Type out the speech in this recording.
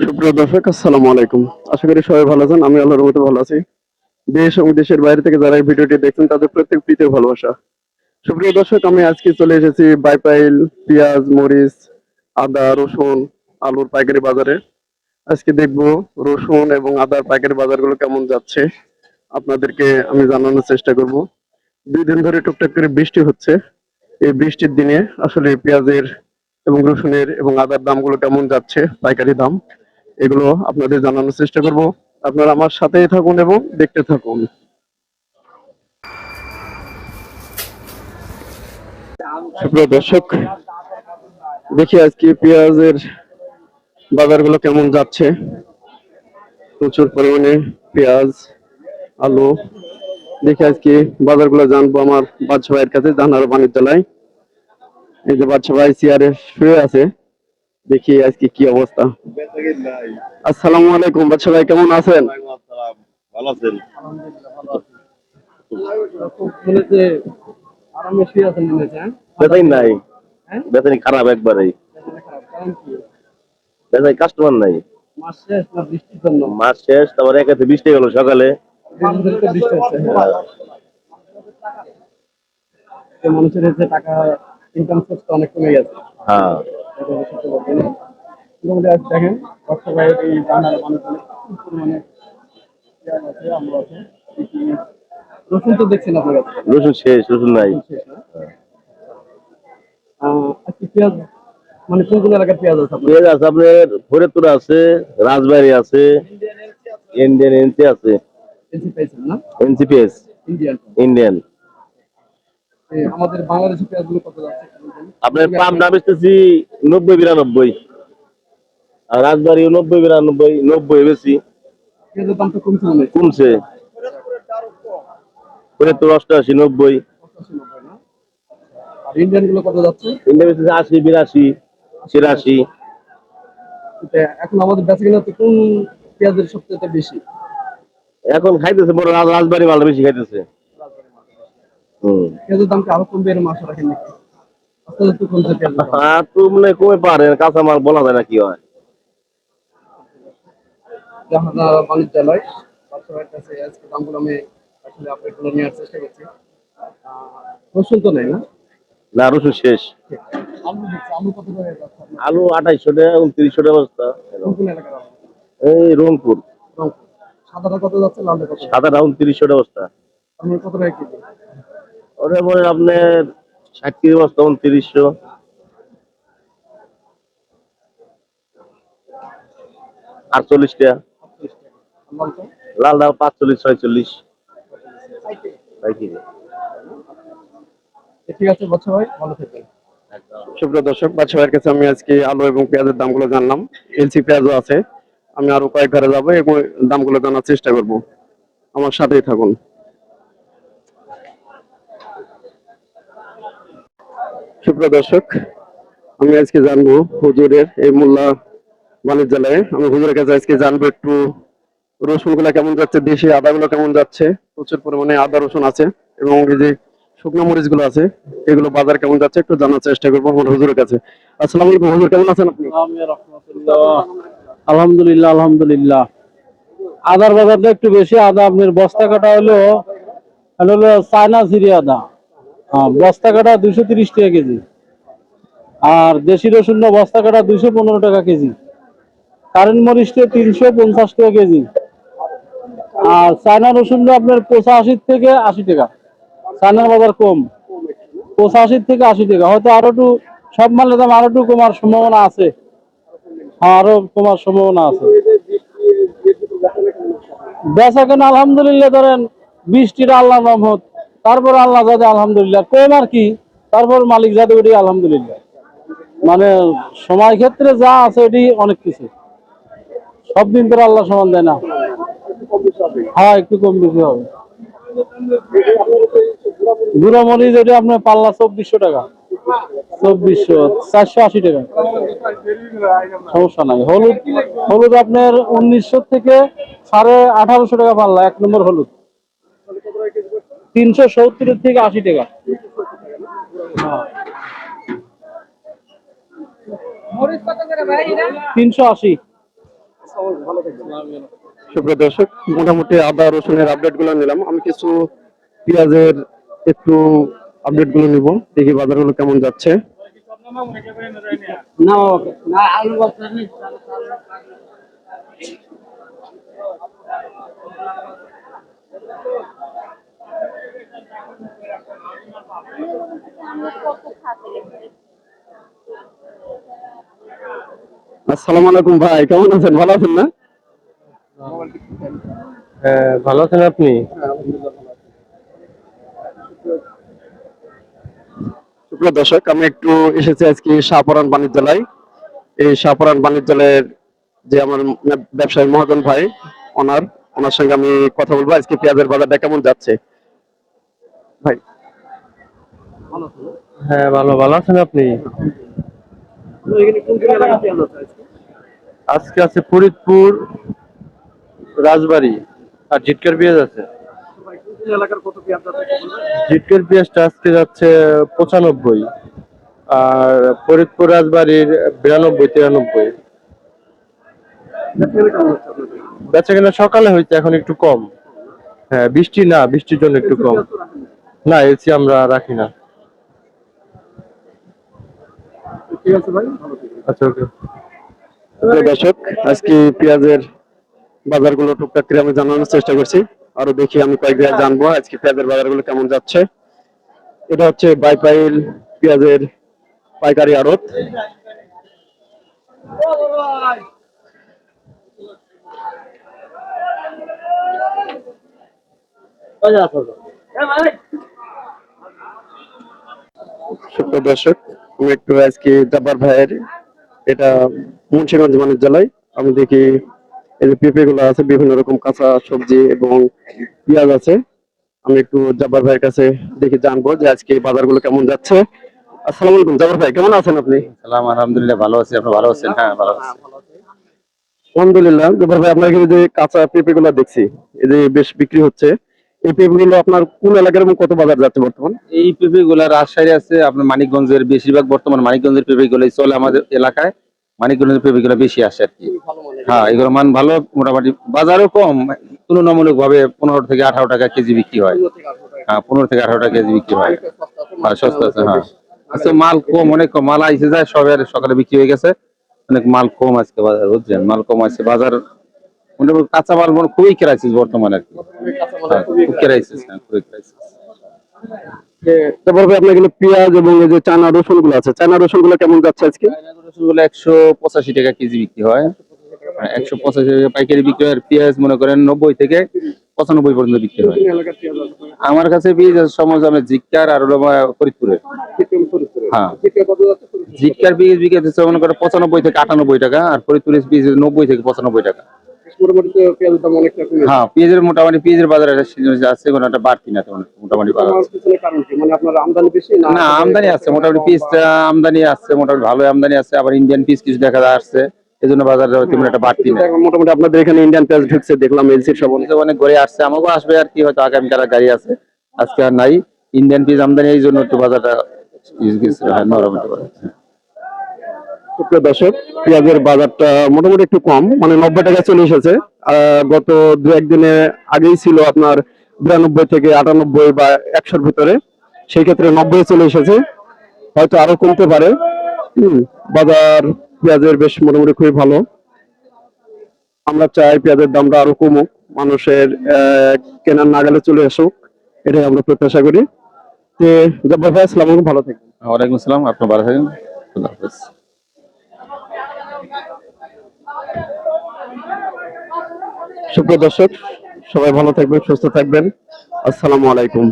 সুপ্রিয় দর্শক, আসসালামু আলাইকুম। আশা করি সবাই ভালো আছেন, আমি আল্লাহর মতো ভালো আছি। দেশ এবং দেশের বাইরে থেকে যারা এই ভিডিওটি দেখছেন, তাদের প্রত্যেক প্রীতির ভালোবাসা। সুপ্রিয় দর্শক, আমি আজকে চলে এসেছি বাইপাইল, পেঁয়াজ, মরিচ, আদা, রসুন, আলুর পাইকারি বাজারে। আজকে দেখব রসুন এবং আদার পাইকারি বাজারগুলো কেমন যাচ্ছে, আপনাদেরকে আমি জানানোর চেষ্টা করব। দুই দিন ধরে টুকটাক করে বৃষ্টি হচ্ছে। এই বৃষ্টির দিনে আসলে পেঁয়াজের এবং রসুনের এবং আদার দামগুলো কেমন যাচ্ছে, পাইকারি দাম? এগুলো আপনাদের জানানোর চেষ্টা করব। আপনারা আমার সাথেই থাকুন এবং দেখতে থাকুন। দর্শক, দেখি আজকে পেঁয়াজের বাজারগুলো কেমন যাচ্ছে। প্রচুর পরিমাণে পেঁয়াজ, আলু। দেখি আজকে বাজারগুলো জানব আমার বাদশা ভাইয়ের কাছে, জানার বাণিজ্যালয়। এই যে বাদশা ভাই চেয়ারে শুয়ে আছে। দেখি আজকে কি অবস্থা। আসসালামু আলাইকুম বাদশা ভাই কেমন আছেন? ভালো আছেন বেতাই নাই বেতাই খারাপ একবারে বেতাই কাস্টমার নাই। মাস শেষ তারপরে একাতে বৃষ্টি গেল সকালে। মানুষের টাকা ইনকাম সোর্স অনেক কমে গেছে। হ্যাঁ। দেখেন ভাইয়ের এই আছে, রসুন তো দেখছেন আপনার? কাছে রসুন শেষ রসুন নাই। আজকে পেঁয়াজ মানে কোন কোন এলাকার পেঁয়াজ আছে পেঁয়াজ আছে আপনার ফরিদপুর আছে রাজবাড়ি আছে ইন্ডিয়ান এনসি আছে। এনসি না? NCPS Indian. ইন্ডিয়ান। আমাদের বাংলাদেশি পেঁয়াজগুলো কত যাচ্ছে আপনার পাম দাম বেচতেছি নব্বই বিরানব্বই। আর রাজবাড়িও নব্বই বিরানব্বই নব্বই বেশি। পেঁয়াজের দাম তো কমছে। কমছে অষ্টআশি নব্বই। আর ইন্ডিয়ানগুলো কত যাচ্ছে? ইন্ডিয়া বেচতেছি আশি বিরাশি ছিয়াশি। এখন আমাদের বেচা কিনা কোন পেঁয়াজের সবচেয়ে বেশি? এখন খাইতেছে বড় রাজ- রাজবাড়ি মালটা বেশি খাইতেছে। পেঁয়াজের দাম কি আরও কমবে এরকম আশা রাখেন নাকি? কমে পারে মাল বলা যায় না কি হয়। বাণিজ্যালয় বাদশাহের কাছে আজকে দামগুলো আমি আসলে আপডেট নেওয়ার চেষ্টা করছি। রসুন তো নেই না? না রসুন শেষ। আলু আঠাইশশো টাকা উনত্রিশশো টাকা বস্তা? এই রংপুর। সাদাটা কত যাচ্ছে সাদাটা উনত্রিশশো টাকা বস্তা। আপনার কত টাকা কেজি? ওটা বলেন আপনার ষাট কেজি বস্তা উনত্রিশশো আটচল্লিশ টাকা। লাল দাম পাঁচচল্লিশ ছয়চল্লিশ। ঠিক আছে বাচ্চা ভাই ভালো থাকবেন। সুপ্রিয় দর্শক বাদশা ভাইয়ের কাছে আমি আজকে আলু এবং পেঁয়াজের দামগুলো জানলাম। এলসি পেঁয়াজও আছে। আমি আরও কয়েক ঘরে যাব এবং দামগুলো জানার চেষ্টা করব। আমার সাথেই থাকুন। সুপ্রিয় দর্শক, আমি আজকে জানব হুজুরের এই মোল্লা বাণিজ্যালয়ে। আমি হুজুরের কাছে আজকে জানব একটু রসুনগুলা কেমন যাচ্ছে, দেশি আদা গুলো কেমন যাচ্ছে, প্রচুর পরিমাণে আদা, রসুন আছে এবং এই যে শুকনো মরিচগুলো আছে, এগুলো বাজার কেমন যাচ্ছে একটু জানার চেষ্টা করব আমার হুজুরের কাছে। আসসালাম আলাইকুম হুজুর, কেমন আছেন আপনি? আলহামদুলিল্লাহ আলহামদুলিল্লাহ। আদার বাজারটা একটু বেশি, আদা আপনার বস্তা কাটা হলো হলো চায়না সিরি আদা। বস্তা কাটা দুইশো তিরিশ টাকা কেজি। আর দেশি রসুন বস্তা কাটা দুইশো পনেরো টাকা কেজি। কারেন্ট মরিচটা তিনশো পঞ্চাশ টাকা কেজি। আর চায়না রসুন আপনার পঁচাশি থেকে আশি টাকা। চায়নার বাজার কম। পঁচাশি থেকে আশি টাকা। হয়তো আরও একটু সব মালের দাম আরও একটু কমার সম্ভাবনা আছে। হ্যাঁ, আরও কমার সম্ভাবনা আছে। বেচা কেন আলহামদুলিল্লাহ ধরেন বৃষ্টির আল্লাহ রহমত। তারপর আল্লাহ যাতে আলহামদুলিল্লাহ। কম আর কি, তারপর মালিক যাতে ওটি আলহামদুলিল্লাহ। মানে সময় ক্ষেত্রে যা আছে এটি অনেক কিছু। সব দিন করে আল্লাহ সমান দেয় না। হ্যাঁ একটু কম বেশি হবে। গুঁড়ো এটা আপনার পাল্লা চব্বিশশো টাকা। চব্বিশশো, চারশো আশি টাকা। সমস্যা নাই। হলুদ হলুদ আপনার উনিশশো থেকে সাড়ে আঠারোশো টাকা পাল্লা, এক নম্বর হলুদ। তিনশো সত্তর থেকে আশি টাকা। তিনশো আশি। সুপ্রিয় দর্শক মোটামুটি আদা রসুনের আপডেটগুলো নিলাম। আমি কিছু পেঁয়াজের একটু আপডেটগুলো নিব দেখি বাজারগুলো কেমন যাচ্ছে। আসসালামু আলাইকুম ভাই কেমন আছেন? ভালো আছেন না? হ্যাঁ ভালো আছেন আপনি? সুপ্রিয় দর্শক আমি একটু এসেছি আজকে শাহপরান বাণিজ্যালয়। এই শাহপরান বাণিজ্যালয়ের যে আমার ব্যবসায়ী মহাজন ভাই ওনার ওনার সঙ্গে আমি কথা বলব। আজকে পেঁয়াজের বাজারটা কেমন যাচ্ছে? ভাই। হ্যাঁ ভালো ভালো আছেন আপনি? আজকে আছে ফরিদপুর রাজবাড়ি আর জিটকার পেঁয়াজ আছে। জিটকার পেঁয়াজটা আজকে যাচ্ছে পঁচানব্বই আর ফরিদপুর রাজবাড়ির বিরানব্বই তিরানব্বই। বেচা কেনা সকালে হয়েছে এখন একটু কম। হ্যাঁ বৃষ্টি না বৃষ্টির জন্য একটু কম। না এসি আমরা রাখি না। ঠিক আছে ভাই আচ্ছা ওকে। দর্শক, আজকে পেঁয়াজের বাজারগুলো টুকটাক করে আমি জানানোর চেষ্টা করছি। আরও দেখি আমি কয়েক জায়গায় জানব আজকে পেঁয়াজের বাজারগুলো কেমন যাচ্ছে। এটা হচ্ছে বাইপাইল পেঁয়াজের পাইকারি আড়ত। দর্শক, আমি একটু আজকে জাব্বার ভাইয়ের এটা মুন্সিগঞ্জ বাণিজ্যালয় আমি দেখি এই যে আছে বিভিন্ন রকম কাঁচা সবজি এবং পেঁয়াজ আছে। আমি একটু জাব্বার ভাইয়ের কাছে দেখি জানব যে আজকে বাজারগুলো কেমন যাচ্ছে। আসসালামু আলাইকুম জাব্বার ভাই কেমন আছেন আপনি? সালাম আলহামদুলিল্লাহ ভালো আছি। আপনি ভালো আছেন? হ্যাঁ ভালো আছি। আলহামদুলিল্লাহ জাব্বার ভাই আপনার এখানে যে কাঁচা পেঁপে গুলো দেখছি এই যে বেশ বিক্রি হচ্ছে। এই পেঁপে গুলো আপনার কোন এলাকার এবং কত বাজার যাচ্ছে বর্তমান? এই পেঁপে গুলা রাজশাহী আছে, আপনার মানিকগঞ্জের বেশিরভাগ বর্তমান মানিকগঞ্জের পেঁপে গুলোই চলে আমাদের এলাকায়। মানিকগঞ্জের পেঁপে গুলো বেশি আসে আর কি। হ্যাঁ এগুলো মান ভালো, মোটামুটি বাজারও কম তুলনামূলক ভাবে পনেরো থেকে আঠারো টাকা কেজি বিক্রি হয়। হ্যাঁ পনেরো থেকে আঠারো টাকা কেজি বিক্রি হয়। হ্যাঁ সস্তা আছে হ্যাঁ। আজকে মাল কম, অনেক কম, মাল আইসে যায়, সবের সকালে বিক্রি হয়ে গেছে। অনেক মাল কম আজকে বাজার, বুঝছেন? মাল কম আছে বাজার মোটামুটি কাঁচা মাল মনে খুবই ক্রাইসিস বর্তমানে আর কি। হ্যাঁ, ক্রাইসিস হ্যাঁ খুবই ক্রাইসিস তারপর আপনার এখানে পেঁয়াজ এবং এই যে চানা রসুনগুলো আছে চানা রসুনগুলো কেমন যাচ্ছে আজকে? রসুনগুলো একশো পঁচাশি টাকা কেজি বিক্রি হয়। একশো পঁচাশি টাকা পাইকারি বিক্রি হয় আর পেঁয়াজ মনে করেন নব্বই থেকে পঁচানব্বই পর্যন্ত বিক্রি হয়। আমার কাছে পেঁয়াজ আছে সমঝামে জিক্কার আর হলো ফরিদপুরের। হ্যাঁ। জিক্কার পেঁয়াজ বিক্রি হচ্ছে মনে করেন পঁচানব্বই থেকে আটানব্বই টাকা আর ফরিদপুরের পেঁয়াজ নব্বই থেকে পঁচানব্বই টাকা। পেঁয়াজের দাম অনেকটা কমে হ্যাঁ পেঁয়াজের মোটামুটি পেঁয়াজের বাজার আছে কোনো একটা বাড়তি না তেমন মোটামুটি বাজার। আছে। পিছনে কারণ কি? মানে আপনার আমদানি বেশি না না আমদানি আছে মোটামুটি পিসটা আমদানি আছে মোটামুটি ভালো আমদানি আছে আবার ইন্ডিয়ান পিস কিছু দেখা যাচ্ছে বাজারে তেমন একটা বাড়তি না। মোটামুটি আপনাদের এখানে ইন্ডিয়ান পেঁয়াজ ঢুকছে দেখলাম এলসির সব অনেকে। অনেক ঘরে আসছে আমাকেও আসবে আর কি হয়তো আর গাড়ি আছে আজকে আর নাই। ইন্ডিয়ান পিস আমদানি এই জন্য একটু বাজারটা হ্যাঁ, নরম। সুপ্রিয় দর্শক, পেঁয়াজের বাজারটা মোটামুটি একটু কম মানে নব্বই টাকা চলে এসেছে। গত দু একদিনে আগেই ছিল আপনার বিরানব্বই থেকে আটানব্বই বা একশোর ভিতরে। সেই ক্ষেত্রে নব্বই চলে এসেছে। হয়তো আরও কমতে পারে। বাজার পেঁয়াজের বেশ মোটামুটি খুবই ভালো। আমরা চাই পেঁয়াজের দামটা আরও কমুক, মানুষের কেনার নাগালে চলে আসুক, এটাই আমরা প্রত্যাশা করি। জব্বার ভাই, আসসালামু ভালো থাকবেন। ওয়ালাইকুম আসসালাম আপনার ভালো থাকেন। খুদা হাফেজ। সুপ্রিয় দর্শক সবাই ভালো থাকবেন সুস্থ থাকবেন। আসসালামু আলাইকুম।